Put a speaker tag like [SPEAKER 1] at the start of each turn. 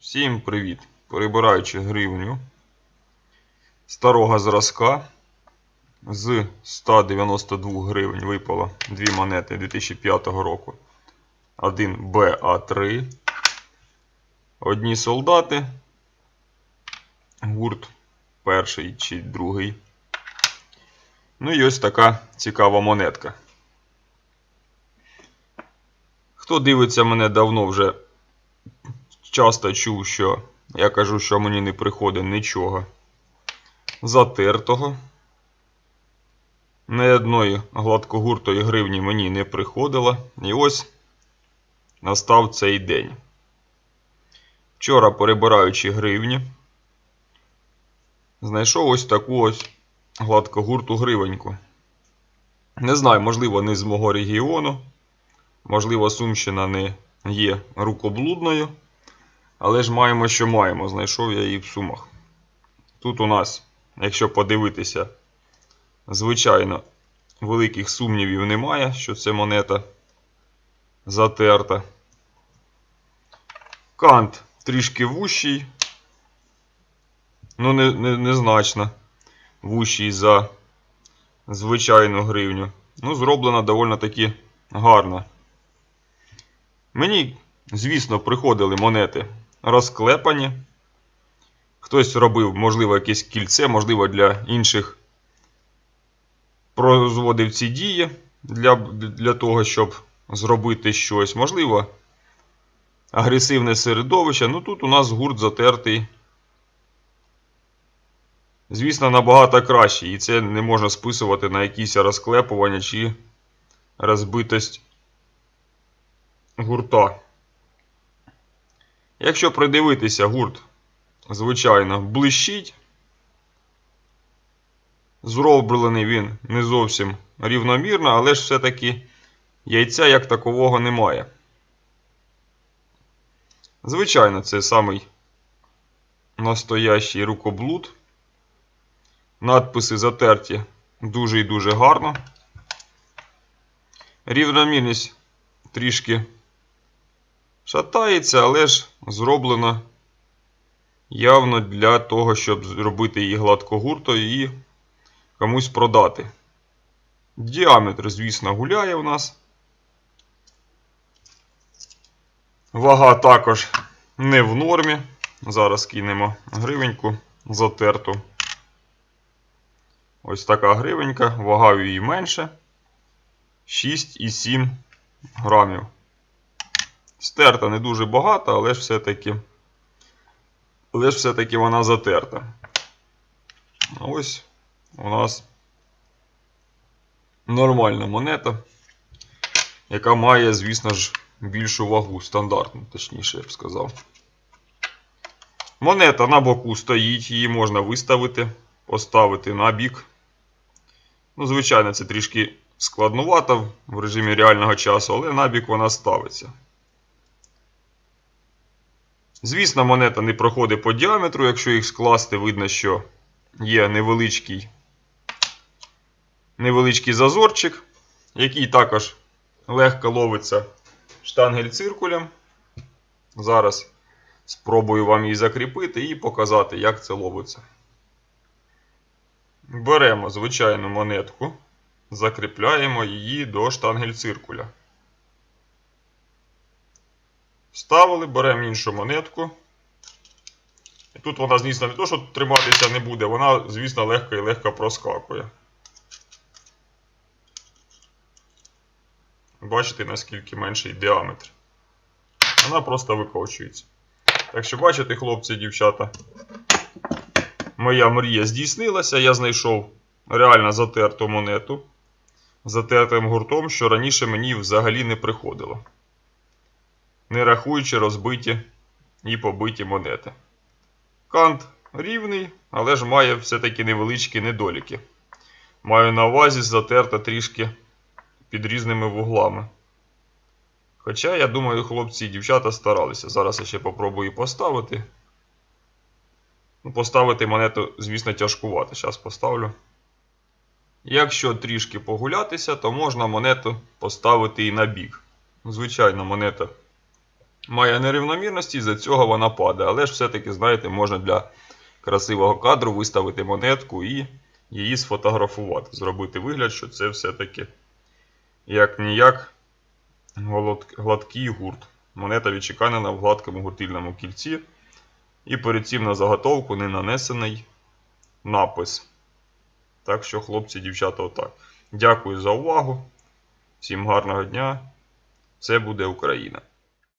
[SPEAKER 1] Всім привіт! Перебираючи гривню старого зразка з 192 гривень випало дві монети 2005 року. Один БА3. Одні солдати. Гурт перший чи другий. Ну і ось така цікава монетка. Хто дивиться мене давно вже часто чув, що я кажу, що мені не приходить нічого затертого. Ні одної гладкогуртої гривні мені не приходило. І ось настав цей день. Вчора, перебираючи гривні, знайшов ось таку ось гладкогурту гривеньку. Не знаю, можливо, не з мого регіону. Можливо, Сумщина не є рукоблудною. Але ж маємо, що маємо. Знайшов я її в сумах. Тут у нас, якщо подивитися, звичайно, великих сумнівів немає, що це монета затерта. Кант трішки вущий. Ну, не, не, незначно вущий за звичайну гривню. Ну, зроблена доволі таки гарно. Мені, звісно, приходили монети розклепані. Хтось робив, можливо, якесь кільце, можливо, для інших прозводив ці дії для, для того, щоб зробити щось. Можливо, агресивне середовище. Ну тут у нас гурт затертий. Звісно, набагато кращий. І це не можна списувати на якісь розклепування чи розбитость гурта. Якщо придивитися, гурт, звичайно, блищить. Зроблений він не зовсім рівномірно, але ж все-таки яйця як такового немає. Звичайно, це самий настоящий рукоблуд. Надписи затерті дуже і дуже гарно. Рівномірність трішки шатається, але ж зроблено явно для того, щоб зробити її гладкогуртою і комусь продати. Діаметр, звісно, гуляє у нас. Вага також не в нормі. Зараз кинемо гривеньку затерту. Ось така гривенька, вага її менше. 6,7 грамів. Стерта не дуже багато, але ж все-таки але ж все-таки вона затерта. Ось у нас нормальна монета, яка має, звісно ж, більшу вагу, стандартну, точніше, я б сказав. Монета на боку стоїть, її можна виставити, поставити на бік. Ну, звичайно, це трішки складнувато в режимі реального часу, але на бік вона ставиться. Звісно, монета не проходить по діаметру, якщо їх скласти, видно, що є невеличкий невеличкий зазорчик, який також легко ловиться штангель циркулем. Зараз спробую вам її закріпити і показати, як це ловиться. Беремо звичайну монетку, закріпляємо її до штангель Ставили, беремо іншу монетку. І тут вона, звісно, не то, що триматися не буде, вона, звісно, легко і легко проскакує. Бачите, наскільки менший діаметр. Вона просто викочується. Так що, бачите, хлопці дівчата, моя мрія здійснилася. Я знайшов реально затерту монету затертим гуртом, що раніше мені взагалі не приходило не рахуючи розбиті і побиті монети. Кант рівний, але ж має все-таки невеличкі недоліки. Маю на увазі затерта трішки під різними вуглами. Хоча, я думаю, хлопці і дівчата старалися. Зараз я ще попробую поставити. Ну, Поставити монету, звісно, тяжкувати. Зараз поставлю. Якщо трішки погулятися, то можна монету поставити і на бік. Звичайно, монета має нерівномірності, і за цього вона падає. Але ж все-таки, знаєте, можна для красивого кадру виставити монетку і її сфотографувати. Зробити вигляд, що це все-таки як ніяк гладкий гурт. Монета відчеканена в гладкому гуртильному кільці. І перед цим на заготовку не нанесений напис. Так що, хлопці, дівчата, отак. Дякую за увагу. Всім гарного дня. Це буде Україна.